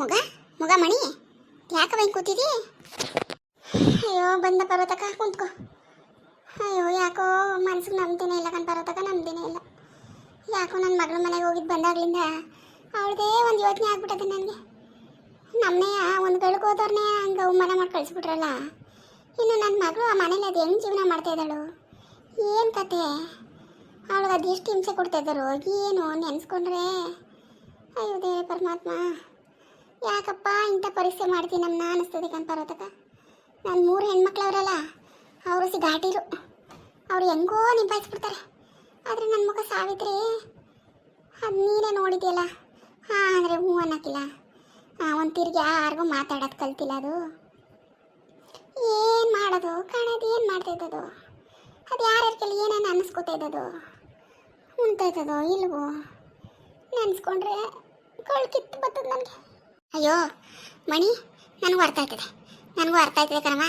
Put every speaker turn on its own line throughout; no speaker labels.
ಮಗ ಮಗ ಮಣಿ, ಯಾಕೆ ಬೈ ಕೂತಿದಿ? ಅಯ್ಯೋ, ಬಂದ ಪರ್ವತಕ ಕುಂತ್ಕೋ. ಅಯ್ಯೋ, ಯಾಕೋ ಮನ್ಸಿಗೆ ನಂಬ್ತಿನೇ ಇಲ್ಲ ಕಣ್ ಪರ್ವತಕ ನಂಬ್ದಿನೇ ಇಲ್ಲ. ಯಾಕೋ ನನ್ನ ಮಗಳು ಮನೆಗೆ ಹೋಗಿದ್ದು ಬಂದಾಗ್ಲಿಂದ ಅವಳದೇ ಒಂದು ಯೋಚನೆ ಆಗ್ಬಿಟ್ಟದೆ ನನಗೆ. ನಮ್ಮನೆಯ ಒಂದು ಬೆಳಕು ಹೋದವ್ರನ್ನೇ ಹಂಗೆ ಅವಮಾನ ಮಾಡಿ ಕಳಿಸ್ಬಿಟ್ರಲ್ಲ. ಇನ್ನು ನನ್ನ ಮಗಳು ಆ ಮನೇಲಿ ಅದು ಹೆಂಗೆ ಜೀವನ ಮಾಡ್ತಾ ಇದ್ದಾಳು? ಏನು ಕತೆ? ಅವಳಿಗೆ ಅದೆಷ್ಟು ಹಿಂಸೆ ಕೊಡ್ತಾ ಇದ್ದಾರೋ, ಏನು ನೆನೆಸ್ಕೊಂಡ್ರೆ? ಅಯ್ಯೋ ದೇವ್ರೆ, ಪರಮಾತ್ಮ. ಯಾಕಪ್ಪ ಇಂಥ ಪರೀಕ್ಷೆ ಮಾಡ್ತೀನಿ ನಮ್ಮ ಅನಿಸ್ತದೆ ಕಣ್ ನಾನು ಮೂರು ಹೆಣ್ಮಕ್ಳವ್ರಲ್ಲ, ಅವರು ಸಿ ಘಾಟಿರು ಅವ್ರು ಹೆಂಗೋ ನಿಭಾಯಿಸ್ಬಿಡ್ತಾರೆ. ಆದರೆ ನನ್ನ ಮುಖ ಸಾವಿತ್ರಿ ಅದು ನೀನೇ ನೋಡಿದ್ಯಲ್ಲ? ಹಾಂ, ಅಂದರೆ ಹ್ಞೂ ಅನ್ನಕ್ಕಿಲ್ಲ. ಹಾಂ ಒಂದು ತಿರ್ಗಿ ಯಾರಿಗೂ ಮಾತಾಡೋದು ಕಲ್ತಿಲ್ಲ ಅದು. ಏನು ಮಾಡೋದು? ಕಾಣೋದು ಏನು ಮಾಡ್ತಾ ಇದ್ದದು? ಅದು ಯಾರ್ಯಾರ ಕೈಲಿ ಏನೇನು ಅನ್ನಿಸ್ಕೊತಾ ಇದ್ದದು? ಉಣ್ತಾ ಇದ್ದದೋ ಇಲ್ವೋ? ನೆನೆಸ್ಕೊಂಡ್ರೆ ಕಳ್ಕಿತ್ತು ಬರ್ತದೆ ನನಗೆ. ಅಯ್ಯೋ, ಮಣಿ, ನನಗೂ ಅರ್ಥ ಆಯ್ತದೆ ನನಗೂ ಅರ್ಥ ಆಯ್ತದೆ ಕಣಮ್ಮ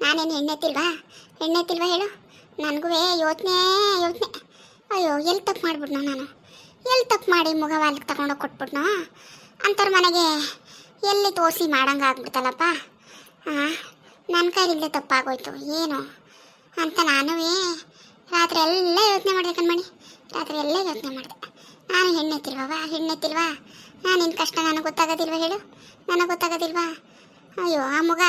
ನಾನೇನು ಹೆಣ್ಣೆತ್ತಿಲ್ವಾ? ಎಣ್ಣೆ ಎತ್ತಿಲ್ವಾ ಹೇಳು? ನನಗೂ ಯೋಚನೆ ಯೋಚನೆ. ಅಯ್ಯೋ ಎಲ್ಲಿ ತಪ್ಪು ಮಾಡ್ಬಿಟ್ನೋ ನಾನು? ಎಲ್ಲಿ ತಪ್ಪು ಮಾಡಿ ಮುಗವಾಲಿಗೆ ತಗೊಂಡೋಗಿ ಕೊಟ್ಬಿಟ್ನೋ? ಅಂಥವ್ರ ಮನೆಗೆ ಎಲ್ಲಿ ತೋರಿಸಿ ಮಾಡಂಗೆ ಆಗ್ಬಿಡ್ತಲ್ಲಪ್ಪ? ಹಾಂ ನನ್ನ ಕೈಲಿಂದ ತಪ್ಪಾಗೋಯ್ತು. ಏನು? ಅಂತ ನಾನು ರಾತ್ರಿ ಎಲ್ಲ ಯೋಚನೆ ಮಾಡಿದೆ ಕಣ್ಮಣಿ. ರಾತ್ರಿ ಎಲ್ಲ ಯೋಚನೆ ಮಾಡಿದೆ. ನಾನು ಹೆಣ್ಣೆತ್ತಿಲ್ವಾ? ಹೆಣ್ಣೆತ್ತಿಲ್ವಾ ನಾನು ನಿನ್ನ ಕಷ್ಟ ನನಗೆ ಗೊತ್ತಾಗೋದಿಲ್ವಾ ಹೇಳು. ನನಗೆ ಗೊತ್ತಾಗೋದಿಲ್ವಾ? ಅಯ್ಯೋ, ಆ ಮಗ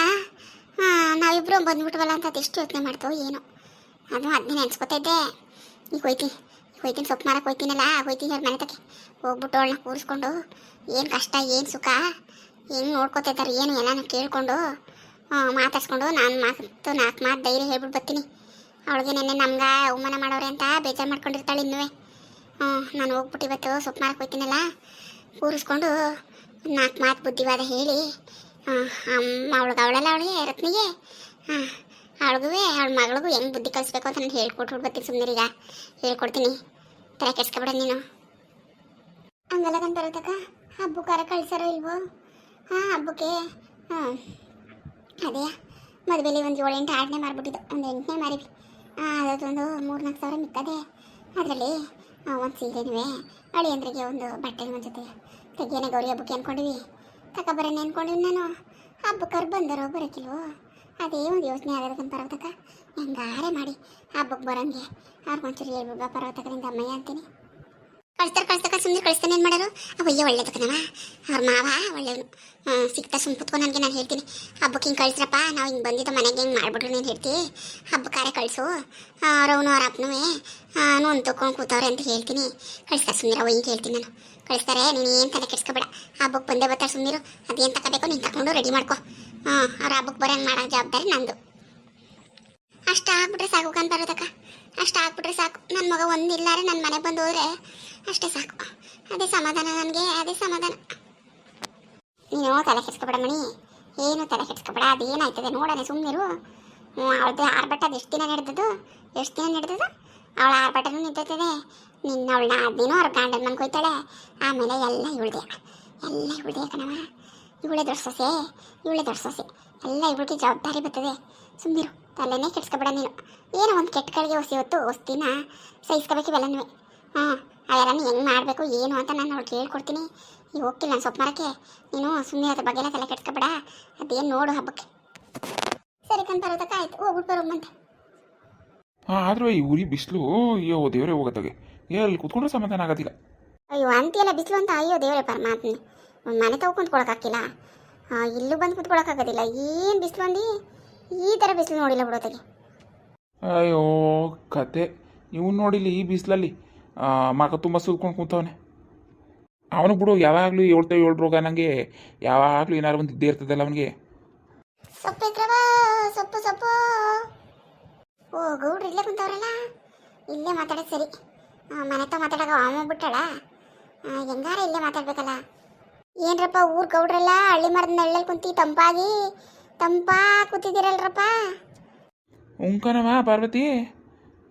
ನಾವಿಬ್ಬರು ಬಂದ್ಬಿಟ್ವಲ್ಲ ಅಂತ ಅದೆಷ್ಟು ಯೋಚನೆ ಮಾಡ್ತೋ ಏನು. ಅದು ಅದನ್ನೇ ನೆನ್ಸ್ಕೊತಾ ಇದ್ದೆ. ಈಗ ಹೋಯ್ತಿ ಹೋಯ್ತೀನಿ, ಸೊಪ್ಪು ಮಾರಕ್ಕೆ ಹೋಯ್ತೀನಲ್ಲ ಹೋಯ್ತೀನಿ ಅವ್ರ ಮನೆ ತಕ್ಕೆ ಹೋಗ್ಬಿಟ್ಟು ಅವಳನ್ನ ಕೂರಿಸ್ಕೊಂಡು, ಏನು ಕಷ್ಟ, ಏನು ಸುಖ ಹೆಂಗೆ ನೋಡ್ಕೊತಾ ಇದ್ದಾರೆ, ಏನು ಎಲ್ಲಾನು ಕೇಳಿಕೊಂಡು ಮಾತಾಡ್ಸ್ಕೊಂಡು ನಾನು ಮಾತು ನಾಲ್ಕು ಮಾತು ಧೈರ್ಯ ಹೇಳ್ಬಿಟ್ಟು ಬರ್ತೀನಿ. ಅವಳಿಗೆ ನೆನ್ನೆ ನಮ್ಗೆ ಅವಮಾನ ಮಾಡೋರೆ ಅಂತ ಬೇಜಾರು ಮಾಡ್ಕೊಂಡಿರ್ತಾಳೆ ಇನ್ನೂ ನಾನು ಹೋಗ್ಬಿಟ್ಟು ಇವತ್ತು ಸೊಪ್ಪು ಮಾರಕ್ಕೆ ಹೋಗ್ತೀನಲ್ಲ ಕೂರಿಸ್ಕೊಂಡು ನಾಲ್ಕು ಮಾತು ಬುದ್ಧಿವಾದ ಹೇಳಿ ಅಮ್ಮ ಅವಳಿಗೆ ಅವಳೆಲ್ಲ ಅವಳಿಗೆ, ರತ್ನಿಗೆ? ಹಾಂ ಅವಳಿಗೂ ಅವಳ ಮಗಳಿಗೂ ಹೆಂಗೆ ಬುದ್ಧಿ ಕಲಿಸ್ಬೇಕು ಅಂತ ನಾನು ಹೇಳ್ಕೊಟ್ಬಿಟ್ಟು ಬರ್ತೀನಿ ಸುಮ್ಮನೆ ಈಗ. ಹೇಳ್ಕೊಡ್ತೀನಿ. ತಲೆ ಕೆಡ್ಸ್ಕೊಬೇಡ ನೀನು. ಹಂಗಲ್ಲ ಕಂತಾರತಕ್ಕ ಹಬ್ಬಕ್ಕಾರ ಕಳ್ಸಾರೋ ಇಲ್ವೋ? ಹಾಂ ಹಬ್ಬಕ್ಕೆ ಹಾಂ ಅದೇ, ಮದುವೆಲಿ ಒಂದು ಏಳು ಎಂಟು ಆರನೇ ಮಾರ್ಬಿಟ್ಟಿದ್ದು, ಒಂದು ಎಂಟನೇ ಮಾರಿವಿ. ಅದೊಂದು ಮೂರು ನಾಲ್ಕು ಸಾವಿರ ಮಿಕ್ಕದೆ. ಅದರಲ್ಲಿ ಒಂದು ಸೀರೆನೂ ಅಳಿಯಂದ್ರಿಗೆ ಒಂದು ಬಟ್ಟೆ ಒಂದು ಜೊತೆ. ತೆಗಿಯನೆ ಗೌರಿ ಹಬ್ಬಕ್ಕೆ ಅನ್ಕೊಂಡಿವಿ. ಬರೋಣ ಅನ್ಕೊಂಡಿವಿ ನಾನು. ಹಬ್ಬಕ್ಕವ್ರು ಬಂದರೋ ಬರೋಕಿಲ್ವೋ? ಅದೇ ಒಂದು ಯೋಚನೆ ಆಗೋದಕ್ಕಂತ ಪರ್ವತಕ ಹೆಂಗಾರೆ ಮಾಡಿ ಹಬ್ಬಕ್ಕೆ ಬರೋಂಗೆ. ಅವ್ರಿಗೊಂಚೂರು ಹೇಳ್ಬಿಡ್ಬಾ ಪರ್ವತಕರಿಂದ ಅಮ್ಮಯ್ಯ ಅಂತೀನಿ. ಕಳಿಸ್ತಾರೆ ಕಳಿಸ್ತಕ ಸುಮ್ಮನೆ ಕಳಿಸ್ತಾನೆ, ಏನು ಮಾಡೋರು ಅವಯ್ಯ ಒಳ್ಳೇದಕ್ಕನವ ಅವ್ರ ಮಾವ ಒಳ್ಳೆಯವನು ಸಿಗ್ತಾ ಸುಮ್ಮನೆ ಕುತ್ಕೊ ನನಗೆ ನಾನು ಹೇಳ್ತೀನಿ. ಹಬ್ಬಕ್ಕೆ ಹಿಂಗೆ ಕಳಿಸ್ರಪ್ಪ, ನಾವು ಹಿಂಗೆ ಬಂದಿದ್ದು ಮನೆಗೆ ಹಿಂಗೆ ಮಾಡ್ಬಿಟ್ರು ನೀನು ಹೇಳ್ತಿ ಹಬ್ಬಕ್ಕಾರೆ ಕಳಿಸು. ಅವ್ರವನು ಅವ್ರ ಅಪ್ಪನೂ ನೋನ್ ತೊಕೊಂಡು ಕೂತವ್ರೆ ಅಂತ ಹೇಳ್ತೀನಿ. ಕಳಿಸ್ತಾರೆ ಸುಮ್ಮನೆ ಅವ ಹೇಳ್ತೀನಿ ನಾನು. ಕಳಿಸ್ತಾರೆ, ನೀನು ಏನು ತಲೆ ಕೆಡ್ಸ್ಕೊಬೇಡ. ಹಬ್ಬಕ್ಕೆ ಬಂದೇ ಬರ್ತಾರೆ ಸುಮ್ಮನಿರು ಅದೇನು ತಗೋಬೇಕು ನೀನು ತಗೊಂಡು ರೆಡಿ ಮಾಡ್ಕೊ. ಹಾಂ ಅವ್ರ ಹಬ್ಬಕ್ಕೆ ಬರೋಂಗೆ ಮಾಡೋ ಜವಾಬ್ದಾರಿ ನಂದು. ಅಷ್ಟು ಆಗ್ಬಿಟ್ರೆ ಸಾಕು ಕಾನ್ ಬರೋದಕ್ಕ ಅಷ್ಟು ಆಗ್ಬಿಟ್ರೆ ಸಾಕು. ನನ್ನ ಮಗ ಒಂದಿಲ್ಲಾರೆ ನನ್ನ ಮನೆ ಬಂದು ಹೋದ್ರೆ ಅಷ್ಟೇ ಸಾಕು. ಅದೇ ಸಮಾಧಾನ ನನಗೆ ಅದೇ ಸಮಾಧಾನ. ನೀನು ತಲೆ ಕೆಡ್ಸ್ಕೊಬೇಡ ಮಣಿ. ಏನು ತಲೆ ಕೆಡ್ಸ್ಕೊಬೇಡ, ಅದೇನಾಯ್ತದೆ ನೋಡೋಣ ಸುಮ್ಮನಿರು ಹ್ಞೂ ಅವಳದ್ದು ಆರ್ಭಟ ಅದು ಎಷ್ಟು ದಿನ ನಡೆದದು ಎಷ್ಟು ದಿನ ನಡೆದದು ಅವಳ ಆರ್ಭಟನೂ ನಿಂತೈತದೆ. ನಿನ್ನ ಅವಳನ್ನ ಅದೇನೋ ಅವ್ರ ಗಂಡನ ಮನ್ಗೆ ಹೋಯ್ತಾಳೆ ಆಮೇಲೆ ಎಲ್ಲ ಇವಳ್ದೆ. ಎಲ್ಲ ಇವಳ್ದೆ ಕಣವ ಇವಳೆ ದೊಡ್ಡ ಸೊಸೆ. ಇವಳೆ ದೊಡ್ಡ ಸೊಸೆ. ಎಲ್ಲ ಇವಳಿಗೆ ಜವಾಬ್ದಾರಿ ಬರ್ತದೆ. ಸುಮ್ಮನಿರು ತಲೆನೇ ಕೆಡ್ಸ್ಕೊಬೇಡ ನೀನು. ಏನೋ ಒಂದು ಕೆಟ್ಟ ಕಡೆಗೆ ಹೊಸಿ ಹೊತ್ತು, ಹೊಸ್ತಿನ ಸಹಿಸ್ಕೋಬೇಕಿವೆಲ್ಲನೂ ಹಾಂ. ಅವೆಲ್ಲನೂ ಹೆಂಗೆ ಮಾಡಬೇಕು ಏನು ಅಂತ ನಾನು ಅವ್ಳು ಕೇಳ್ಕೊಡ್ತೀನಿ ಈಗ ಹೋಗ್ತಿಲ್ಲ ನಾನು ಸೊಪ್ಪು ಮರಕ್ಕೆ ನೀನು ಸುಮ್ಮನೆ ಅದ್ರ ಬಗ್ಗೆ ಎಲ್ಲ ತಲೆ ಕೆಡ್ಸ್ಕೊಬೇಡ. ಅದೇನು ನೋಡು ಹಬ್ಬಕ್ಕೆ. ಸರಿ ಕಂತ ಬರೋದಕ್ಕ ಆಯ್ತು. ಹೋಗ್ಬಿಟ್ಟು ಬರೋಮ್ಮಂತೆ
ಹಾಂ ಆದರೂ ಈ ಉರಿ ಬಿಸಿಲು ಅಯ್ಯೋ ದೇವರೇ ಹೋಗತ್ತಾಗೆ. ಎಲ್ಲಿ ಕುತ್ಕೊಂಡ್ರೆ ಸಮಾಧಾನ ಆಗೋದಿಲ್ಲ
ಅಯ್ಯೋ ಅಂತೀಯಲ್ಲ ಬಿಸಿಲು ಅಂತ? ಅಯ್ಯೋ ದೇವರೇ ಪರಮಾತ್ಮ ಮನೆ ತಗೋ ಕುಂತ್ಕೊಳಕ್ಕಾಗಿಲ್ಲ ಇಲ್ಲೂ ಬಂದು ಕುತ್ಕೊಳಕ್ಕಾಗೋದಿಲ್ಲ ಏನು ಬಿಸಿಲು ಅಂದು? ಈ ಥರ ಬಿಸಿಲು ನೋಡಿಲ್ಲ ಬಿಡೋತೆಗೆ.
ಅಯ್ಯೋ ಕತೆ. ಇವನು ನೋಡಿಲ್ಲ ಈ ಬಿಸಿಲಲ್ಲಿ. ಮಗ ತುಂಬ ಸುಲ್ಕೊಂಡು ಕೂತವನೆ. ಅವನು ಬಿಡು ಯಾವಾಗಲೂ ಹೇಳ್ತೇವೆ ಏಳು ರೋಗ ನನಗೆ ಯಾವಾಗಲೂ ಏನಾರು ಒಂದು ಇದ್ದೇ ಇರ್ತದಲ್ಲ ಅವನಿಗೆ.
ಸೊಪ್ಪು ಸೊಪ್ಪು ಸೊಪ್ಪು. ಓ ಗೌಡ್ರು ಇಲ್ಲೇ ಕುಂತವ್ರಲ್ಲ? ಇಲ್ಲೇ ಮಾತಾಡೋದು ಸರಿ. ಮನೆ ಹತ್ರ ಮಾತಾಡಕ ಅಮ್ಮ ಬಿಟ್ಟಾಳ ಆ, ಹೆಂಗಾರ ಇಲ್ಲೇ ಮಾತಾಡ್ಬೇಕಲ್ಲ? ಏನ್ರಪ್ಪ ಊರ್ ಗೌಡ್ರಲ್ಲ ಹಳ್ಳಿ ಮರದ ನೆಳ್ಳಲ್ಲಿ ಕುಂತಿ ತಂಪಾಗಿ ತಂಪಾ ಕೂತಿದ್ದೀರಲ್ರಪ್ಪ?
ಉಂಕನವ ಪಾರ್ವತಿ?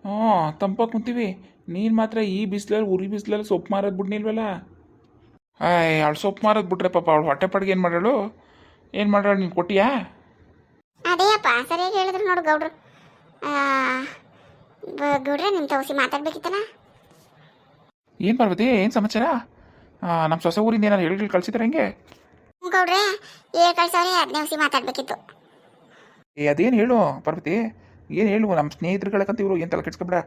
ಹ್ಞೂ ತಂಪಾಗಿ ಕುಂತೀವಿ. ನೀನು ಮಾತ್ರ ಈ ಬಿಸಿಲಲ್ಲಿ ಉರಿ ಬಿಸಿಲಲ್ಲಿ ಸೊಪ್ಪು ಮಾರೋದು ಬಿಡ್ನಿಲ್ವಲ್ಲ? ಆಯ್ ಅವಳು ಸೊಪ್ಪು ಮಾರೋದು ಬಿಟ್ರೆ ಪಾಪ ಅವಳು ಹೊಟ್ಟೆ ಪಡ್ಗೆ ಏನು ಮಾಡಾಳು ಏನು ಮಾಡಾಳು ನೀನು ಕೊಟ್ಟಿಯಾ?
ಅದೇ ಅಪ್ಪ ಸರಿಯಾಗಿ ಹೇಳಿದ್ರು ನೋಡು ಗೌಡ್ರು. ಗೌಡ್ರೆ ನಿಮ್ಮ ತೋಸಿ ಮಾತಾಡ್ಬೇಕಿತ್ತಲ್ಲ?
ಏನು ಪಾರ್ವತಿ ಏನು ಸಮಾಚಾರ? ನಮ್ಮ ಸೊಸೆ ಊರಿಂದ ಏನಾರು ಹೇಳಿ ಕಳ್ಸಿದ್ರೆ ಹೆಂಗೆ?
ಗೌಡ್ರೆ ಏಳು ಕಳ್ಸವ್ರೆ ಹದಿನೈದು ಹುಸಿ ಮಾತಾಡ್ಬೇಕಿತ್ತು.
ಏ ಅದೇನು ಹೇಳು ಪಾರ್ವತಿ ಏನು ಹೇಳು ನಮ್ಮ ಸ್ನೇಹಿತರುಗಳಕ್ಕಂತ ಇವರು ಏನು ತಲೆ ಕೆಡ್ಸ್ಕೊಬೇಡ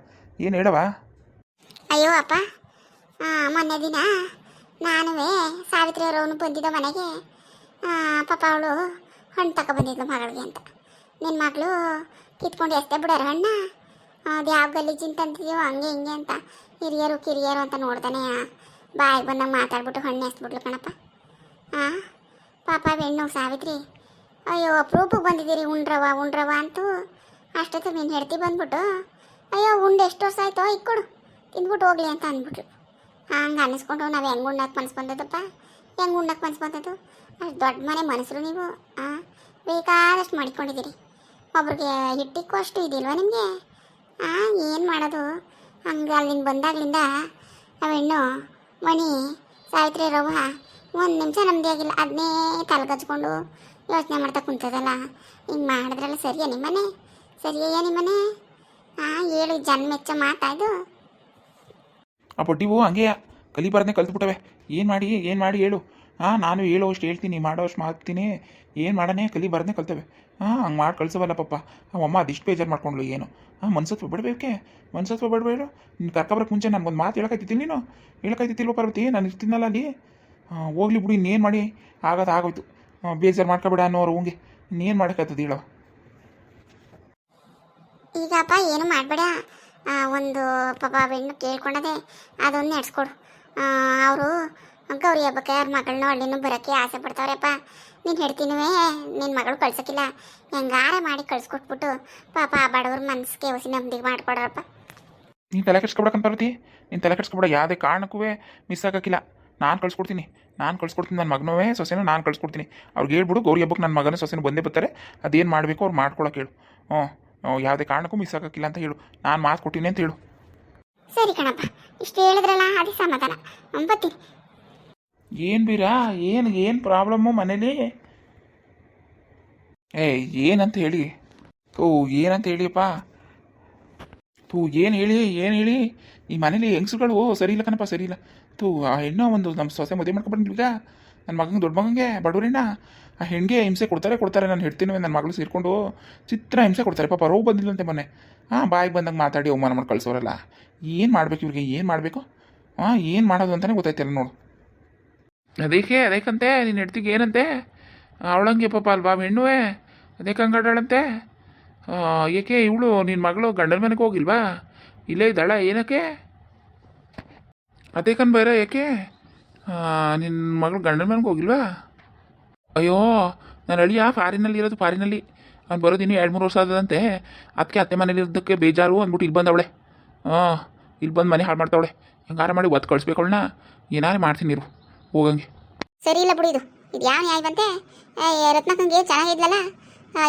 ಏನು ಹೇಳವ
ಅಯ್ಯೋ ಅಪ್ಪ. ಮೊನ್ನೆ ದಿನ ನಾನುವೇ ಸಾವಿತ್ರಿ ಅವರವನು ಬಂದಿದ್ದ ಮನೆಗೆ. ಪಾಪ ಅವಳು ಹಣ್ಣು ತಗೊ ಬಂದಿದ್ಲು ಮಗಳಿಗೆ ಅಂತ. ನಿನ್ನ ಮಗಳು ಕಿತ್ಕೊಂಡು ಎಷ್ಟೇ ಬಿಡೋರು ಹಣ್ಣ. ಅದು ಯಾವ ಗಲೀಜಿನ ತಂದಿದ್ಯೋ ಹಂಗೆ ಹಿಂಗೆ ಅಂತ ಹಿರಿಯರು ಕಿರಿಯರು ಅಂತ ನೋಡ್ತಾನೆ ಬಾಯಿಗೆ ಬಂದಾಗ ಮಾತಾಡ್ಬಿಟ್ಟು ಹಣ್ಣು ಎಸ್ಬಿಟ್ಲು ಕಣಪ್ಪ. ಹಾಂ ಪಾಪ ಹೆಣ್ಣು ಸಾವಿತ್ರಿ. ಅಯ್ಯೋ ಅಪ್ರೂಪಕ್ಕೆ ಬಂದಿದ್ದೀರಿ ಉಂಡ್ರವ ಉಂಡ್ರವ ಅಂತೂ ಅಷ್ಟೊತ್ತು ನೀನು ಹೆಡ್ತಿ ಬಂದ್ಬಿಟ್ಟು. ಅಯ್ಯೋ, ಉಂಡು ಎಷ್ಟು ವರ್ಷ ಆಯ್ತೋ, ಇಕ್ಕೊಡು. ತಿಂದ್ಬಿಟ್ಟು ಹೋಗ್ಲಿ ಅಂತ ಅಂದ್ಬಿಟ್ರು. ಹಂಗೆ ಅನ್ನಿಸ್ಕೊಂಡು ನಾವು ಹೆಂಗೆ ಉಣ್ಣಕ್ಕೆ ಮನಸ್ಸು ಬಂದದಪ್ಪ? ಹೆಂಗೆ ಉಣ್ಣಕ್ಕೆ ಮನಸ್ಸು ಬಂದದ್ದು ಅಷ್ಟು ದೊಡ್ಡ ಮನೆ ಮನಸ್ಸರು ನೀವು ಹಾಂ ಬೇಕಾದಷ್ಟು ಮಾಡಿಕೊಂಡಿದ್ದೀರಿ ಒಬ್ರಿಗೆ ಹಿಟ್ಟಿಕ್ಕೂ ಅಷ್ಟು ಇದಿಲ್ವಾ ನಿಮಗೆ? ಹಾಂ ಏನು ಮಾಡೋದು? ಹಂಗೆ ಅಲ್ಲಿಂದ ಬಂದಾಗ್ಲಿಂದ ನಾವೆಣ್ಣು ಮಣಿ, ಸಾವಿತ್ರಿ ರವ ಒಂದು ನಿಮಿಷ ನಮ್ಮದೇ ಆಗಿಲ್ಲ. ಅದನ್ನೇ ತಲೆಗಚ್ಕೊಂಡು ಯೋಚನೆ ಮಾಡ್ತಾ ಕುಂತದಲ್ಲ. ಹಿಂಗೆ ಮಾಡಿದ್ರಲ್ಲ ಸರಿಯಾ ನಿಮ್ಮನೆ? ಸರಿಯಾ ನಿಮ್ಮನೆ? ಹಾಂ ಹೇಳಿ, ಜನ್ಮೆಚ್ಚ ಮಾತಾಯ್ದು
ಆ ಪಟ್ಟಿವು ಹಂಗೆಯ ಕಲಿಬಾರ್ದೇ ಕಲ್ತ್ಬಿಟ್ಟವೆ. ಏನು ಮಾಡಿ ಏನು ಮಾಡಿ ಹೇಳು. ಹಾಂ, ನಾನು ಹೇಳೋ ಅಷ್ಟು ಹೇಳ್ತೀನಿ, ಮಾಡೋ ಅಷ್ಟು ಮಾಡ್ತೀನಿ. ಏನು ಮಾಡೋಣ ಕಲಿಬಾರ್ದೇ ಕಲ್ತವೆ. ಹಾಂ, ಹಂಗೆ ಮಾಡಿ ಕಳ್ಸವಲ್ಲ ಪಪ್ಪ ಅಮ್ಮ ಅದಿಷ್ಟು ಬೇಜಾರು ಮಾಡ್ಕೊಂಡ್ಲು ಏನು. ಹಾಂ, ಮನ್ಸತ್ವ ಬಿಡಬೇಕೆ. ಮನ್ಸತ್ವ ಬಿಡಬೇಡು. ನೀನು ಕರ್ಕೊಬರಕ್ಕೆ ಮುಂಚೆ ನನಗೊಂದು ಮಾತು ಹೇಳೋಕ್ಕಾಯ್ತಿದ್ದೀನಿ ನೀನು? ಹೇಳೋಕ್ಕಾಯ್ತಿಲ್ವ ಪಾರ್ವತಿ? ನಾನು ಇರ್ತೀನಲ್ಲ ಅಲ್ಲಿ? ಹೋಗ್ಲಿ ಬಿಡು, ಇನ್ನೇನು ಮಾಡಿ? ಆಗೋದು ಆಗೋಯ್ತು. ಬೇಜಾರು ಮಾಡ್ಕೊಬೇಡ ಅನ್ನೋರು ಹಂಗೆ. ಇನ್ನೇನು ಮಾಡೋಕ್ಕಾಯ್ತದ ಹೇಳೋ.
ಈಗಪ್ಪ ಏನು ಮಾಡಬೇಡ. ಒಂದು ಪಾಪ ಬೆಣ್ಣು ಕೇಳ್ಕೊಂಡದೆ ಅದೊಂದು ನಡೆಸ್ಕೊಡು. ಅವರು ಗೌರಿ ಹಬ್ಬಕ್ಕೆ ಅವ್ರ ಮಗಳನ್ನ ಅಲ್ಲಿನ ಬರೋಕ್ಕೆ ಆಸೆ ಪಡ್ತಾವ್ರಪ್ಪ. ನೀನು ಹೇಳ್ತೀನಿವೇ ನಿನ್ನ ಮಗಳು ಕಳ್ಸೋಕ್ಕಿಲ್ಲ ಹೆಂಗಾರ ಮಾಡಿ ಕಳ್ಸ್ಕೊಟ್ಬಿಟ್ಟು ಪಾಪ ಆ ಬಡವ್ರ ಮನಸ್ಸಿಗೆ ಹೊಸಿ ನೆಮ್ಮದಿಗೆ ಮಾಡಿಕೊಡ್ರಪ್ಪ.
ನೀನು ತಲೆ ಕೆಡ್ಸ್ಕೊಬೇಕಂತ ಬರ್ತಿ ನೀನು ತಲೆ ಕೆಡ್ಸ್ಕೊಬಿಡ. ಯಾವುದೇ ಕಾರಣಕ್ಕೂ ಮಿಸ್ ಆಗೋಕ್ಕಿಲ್ಲ. ನಾನು ಕಳ್ಸ್ಕೊಡ್ತೀನಿ. ನಾನು ಕಳ್ಸ್ಕೊಡ್ತೀನಿ ನನ್ನ ಮಗನವೇ, ಸೊಸೆನೂ ನಾನು ಕಳ್ಸ್ಕೊಡ್ತೀನಿ. ಅವ್ರಿಗೆ ಹೇಳ್ಬಿಡು ಗೌರಿ ಹಬ್ಬಕ್ಕೆ ನನ್ನ ಮಗನ, ಸೊಸೆನೂ ಬಂದೇ ಬರ್ತಾರೆ. ಅದೇನು ಮಾಡಬೇಕು ಅವ್ರು ಮಾಡ್ಕೊಳಕ್ಕೆ ಹೇಳು. ಹ್ಞೂ ಯಾವುದೇ ಕಾರಣಕ್ಕೂ ಮಿಸ್ ಆಗೋಕ್ಕಿಲ್ಲ ಅಂತ ಹೇಳು. ನಾನು ಮಾತು ಕೊಟ್ಟಿನಿ ಅಂತ ಹೇಳು.
ಸರಿ ಕಣಪ್ಪ ಇಷ್ಟು ಹೇಳಿದ್ರಲ್ಲ ಅದೇ ಸಮಾಧಾನ. ಬರ್ತೀನಿ.
ಏನು ಬೀರಾ ಏನು ಏನು ಪ್ರಾಬ್ಲಮ್ಮು ಮನೇಲಿ? ಏ ಏನಂತ ಹೇಳಿ? ಓ ಏನಂತ ಹೇಳಿಯಪ್ಪ? ತೂ ಏನು ಹೇಳಿ ಏನು ಹೇಳಿ? ಈ ಮನೇಲಿ ಹೆಂಗಸುಗಳು ಸರಿ ಇಲ್ಲ ಕಣಪ್ಪ ಸರಿ ಇಲ್ಲ. ತೂ ಆ ಹೆಣ್ಣು ಒಂದು ನಮ್ಮ ಸೊಸೆ ಮದುವೆ ಮಾಡ್ಕೊಂಡ್ಬಂದ್ವಿ ನನ್ನ ಮಗಂಗೆ ದೊಡ್ಡ ಮಗಂಗೆ, ಬಡವರಿನ, ಆ ಹೆಣ್ಣಿಗೆ ಹಿಂಸೆ ಕೊಡ್ತಾರೆ ಕೊಡ್ತಾರೆ, ನಾನು ಹೇಳ್ತೀನಿ ನನ್ನ ಮಗಳು ಸೇರಿಕೊಂಡು ಚಿತ್ರ ಹಿಂಸೆ ಕೊಡ್ತಾರೆ. ಪಾಪ ರೋಗ ಬಂದಿಲ್ಲಂತೆ ಮೊನ್ನೆ. ಹಾಂ ಬಾಯಿಗೆ ಬಂದಂಗೆ ಮಾತಾಡಿ ಅವಮಾನ ಮಾಡಿ ಕಳಿಸೋರಲ್ಲ. ಏನು ಮಾಡಬೇಕು ಇವ್ರಿಗೆ, ಏನು ಮಾಡಬೇಕು? ಹಾಂ ಏನು ಮಾಡೋದು ಅಂತಲೇ ಗೊತ್ತಾಯ್ತಿಲ್ಲ ನೋಡು. ಅದಕ್ಕೆ, ಅದಕ್ಕಂತೆ ನಿನ್ನ ಹೆಡ್ತಿಗೆ ಏನಂತೆ? ಅವಳಂಗೆ ಪಾಪ ಅಲ್ವಾ ಹೆಣ್ಣುವೆ? ಅದಕ್ಕೆ ಹಂಗಾಡಳಂತೆ ಏಕೆ ಇವಳು ನಿನ್ನ ಮಗಳು ಗಂಡನ ಮನೆಗೆ ಹೋಗಿಲ್ವಾ? ಇಲ್ಲೇ ಇದ್ದಾಳ ಏನಕ್ಕೆ? ಅದಕ್ಕನ್ ಬೇರೆ, ಏಕೆ? ನಿನ್ನ ಮಗಳು ಗಂಡನ ಮನೆಗೆ ಹೋಗಿಲ್ವಾ? ಅಯ್ಯೋ, ನಾನು ಅಳಿಯ ಫಾರಿನಲ್ಲಿ ಇರೋದು ಫಾರಿನಲ್ಲಿ ಅವ್ನು ಬರೋದು ಇನ್ನೂ ಎರಡು ಮೂರು ವರ್ಷ ಆದದಂತೆ. ಅದಕ್ಕೆ ಅತ್ತೆ ಮನೇಲಿ ಇರೋದಕ್ಕೆ ಬೇಜಾರು ಅಂದ್ಬಿಟ್ಟು ಇಲ್ಲಿ ಬಂದವಳೆ. ಹಾಂ ಇಲ್ಲಿ ಬಂದು ಮನೆ ಹಾಳು ಮಾಡ್ತಾವಳೆ. ಹೆಂಗಾರ ಮಾಡಿ ಒತ್ತು ಕಳಿಸ್ಬೇಕು ಅವಳನ್ನ. ಏನಾರು ಮಾಡ್ತೀನಿ ನೀರು ಹೋಗಂಗೆ.
ಸರಿ ಇಲ್ಲ ಬಿಡು ಇದು. ಇದು ಯಾವ ನ್ಯಾಯ ಬಂತೆ? ರತ್ನಕ್ಕಂಗೆ ಚೆನ್ನಾಗಿದ್ಲಲ್ಲ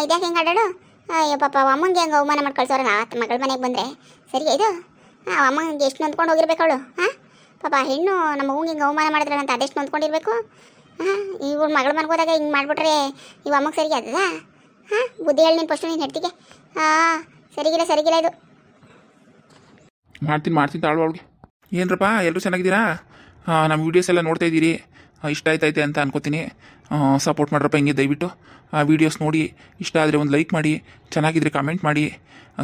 ಇದ್ಯಾಕೆ ಹೆಂಗೆ ಆಡಾಡು ಅಯ್ಯೋ, ಪಾಪ ಅಮ್ಮಂಗೆ ಹೆಂಗೆ ಅವಮಾನ ಮಾಡಿ ಕಳ್ಸೋರ ಆತ ಮಗಳ ಮನೆಗೆ ಬಂದರೆ. ಸರಿ ಇದು? ಅಮ್ಮಂಗೆ ಎಷ್ಟು ನೊಂದ್ಕೊಂಡು ಹೋಗಿರ್ಬೇಕು ಅವಳು, ಹಾಂ? ಪಾಪ, ಹೆಣ್ಣು ನಮ್ಮ ಹೂಂಗೆ ಹಿಂಗೆ ಅವಮಾನ ಮಾಡಿದ್ರೆ ಅಂತ ಅದೆಷ್ಟು ನೊಂದ್ಕೊಂಡಿರ್ಬೇಕು? ಹಾಂ ಇವ್ರ ಮಗಳ ಹೋದಾಗ ಹಿಂಗೆ ಮಾಡಿಬಿಟ್ರೆ ಇವು ಅಮ್ಮಗೆ ಸರಿಗೆ ಅದ ಹಾಂ, ಬುದ್ಧಿ ಹೇಳಿ ನೀನು ಫಸ್ಟ್ ನೀನು ಹೆಡ್ತಿಗೆ. ಹಾಂ ಸರಿಗಿಲ್ಲ ಸರಿಗಿಲ್ಲ ಇದು.
ಮಾಡ್ತೀನಿ ಮಾಡ್ತೀನಿ ತಾಳು ಅವಳಿಗೆ. ಏನರಪ್ಪ ಎಲ್ಲರೂ ಚೆನ್ನಾಗಿದ್ದೀರಾ? ನಮ್ಮ ವೀಡಿಯೋಸ್ ಎಲ್ಲ ನೋಡ್ತಾ ಇದ್ದೀರಿ. ಇಷ್ಟ ಆಯ್ತೈತೆ ಅಂತ ಅನ್ಕೋತೀನಿ. ಸಪೋರ್ಟ್ ಮಾಡ್ರಪ್ಪ ಹಿಂಗೆ ದಯವಿಟ್ಟು. ಆ ವೀಡಿಯೋಸ್ ನೋಡಿ, ಇಷ್ಟ ಆದರೆ ಒಂದು ಲೈಕ್ ಮಾಡಿ, ಚೆನ್ನಾಗಿದ್ರೆ ಕಮೆಂಟ್ ಮಾಡಿ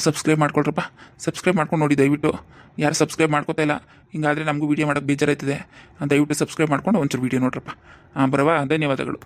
ಸಬ್ಸ್ಕ್ರೈಬ್ ಮಾಡ್ಕೊಳ್ರಪ್ಪ. ಸಬ್ಸ್ಕ್ರೈಬ್ ಮಾಡ್ಕೊಂಡು ನೋಡಿ ದಯವಿಟ್ಟು. ಯಾರು ಸಬ್ಸ್ಕ್ರೈಬ್ ಮಾಡ್ಕೋತಾ ಇಲ್ಲ, ಹಿಂಗಾದರೆ ನಮಗೂ ವೀಡಿಯೋ ಮಾಡೋಕ್ಕೆ ಬೇಜಾರಾಯ್ತದೆ. ದಯವಿಟ್ಟು ಸಬ್ಸ್ಕ್ರೈಬ್ ಮಾಡ್ಕೊಂಡು ಒಂಚೂರು ವೀಡಿಯೋ ನೋಡ್ರಪ್ಪ. ಬರವಾ ಧನ್ಯವಾದಗಳು.